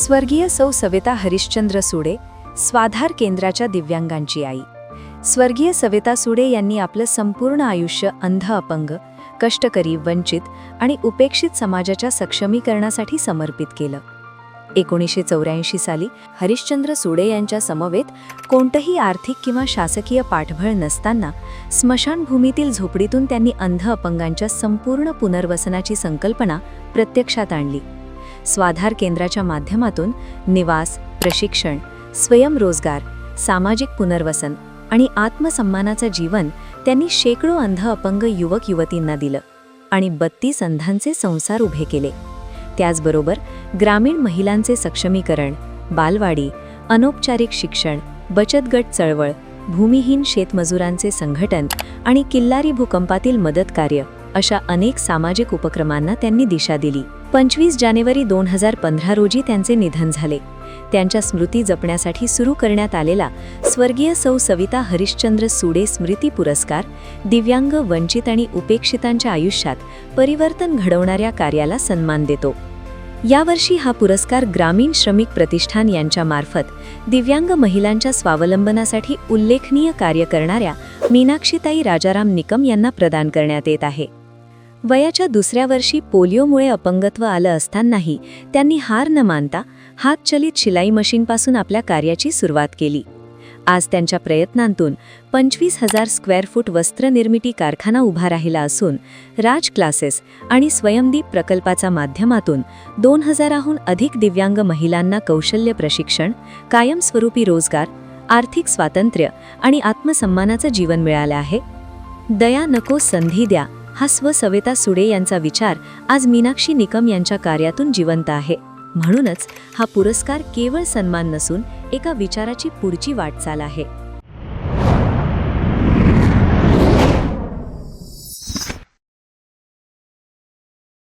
स्वर्गीय सौ सविता हरिश्चंद्र सुडे स्वाधार केंद्राच्या दिव्यांगांची आई. स्वर्गीय सविता सुडे यांनी आपलं संपूर्ण आयुष्य अंध अपंग कष्टकरी वंचित आणि उपेक्षित समाजाच्या सक्षमीकरणासाठी समर्पित केलं. एकोणीसशे चौऱ्याऐंशी साली हरिश्चंद्र सुडे यांच्या समवेत कोणतंही आर्थिक किंवा शासकीय पाठबळ नसताना स्मशानभूमीतील झोपडीतून त्यांनी अंध अपंगांच्या संपूर्ण पुनर्वसनाची संकल्पना प्रत्यक्षात आणली. स्वाधार केंद्राच्या माध्यमातून निवास प्रशिक्षण स्वयंरोजगार सामाजिक पुनर्वसन आणि आत्मसन्मानाचं जीवन त्यांनी शेकडो अंध अपंग युवक युवतींना दिलं आणि बत्तीस अंधांचे संसार उभे केले. त्याचबरोबर ग्रामीण महिलांचे सक्षमीकरण बालवाडी अनौपचारिक शिक्षण बचत गट चळवळ भूमिहीन शेतमजुरांचे संघटन आणि किल्लारी भूकंपातील मदत कार्य अशा अनेक सामाजिक उपक्रमांना त्यांनी दिशा दिली. पंचवीस जानेवारी दोन हजार पंधरा रोजी त्यांचे निधन झाले. त्यांच्या स्मृती जपण्यासाठी सुरू करण्यात आलेला स्वर्गीय सौ सविता हरिश्चंद्र सुडे स्मृती पुरस्कार दिव्यांग वंचित आणि उपेक्षितांच्या आयुष्यात परिवर्तन घडवणाऱ्या कार्याला सन्मान देतो. यावर्षी हा पुरस्कार ग्रामीण श्रमिक प्रतिष्ठान यांच्यामार्फत दिव्यांग महिलांच्या स्वावलंबनासाठी उल्लेखनीय कार्य करणाऱ्या मीनाक्षीताई राजाराम निकम यांना प्रदान करण्यात येत आहे. वयाच्या दुसऱ्या वर्षी पोलिओमुळे अपंगत्व आलं असतानाही त्यांनी हार न मानता हातचलित शिलाई मशीनपासून आपल्या कार्याची सुरुवात केली. आज त्यांच्या प्रयत्नांतून पंचवीस हजार स्क्वेअर फूट वस्त्रनिर्मिती कारखाना उभा राहिला असून राज क्लासेस आणि स्वयंदीप प्रकल्पाच्या माध्यमातून दोन हजाराहून अधिक दिव्यांग महिलांना कौशल्य प्रशिक्षण कायमस्वरूपी रोजगार आर्थिक स्वातंत्र्य आणि आत्मसन्मानाचं जीवन मिळालं आहे. दया नको संधी द्या. हा स्वसवेता सुडे यांचा विचार आज मीनाक्षी निकम यांच्या कार्यातून जिवंत आहे. म्हणूनच हा पुरस्कार केवळ सन्मान नसून एका विचाराची पुढची वाटचाल आहे.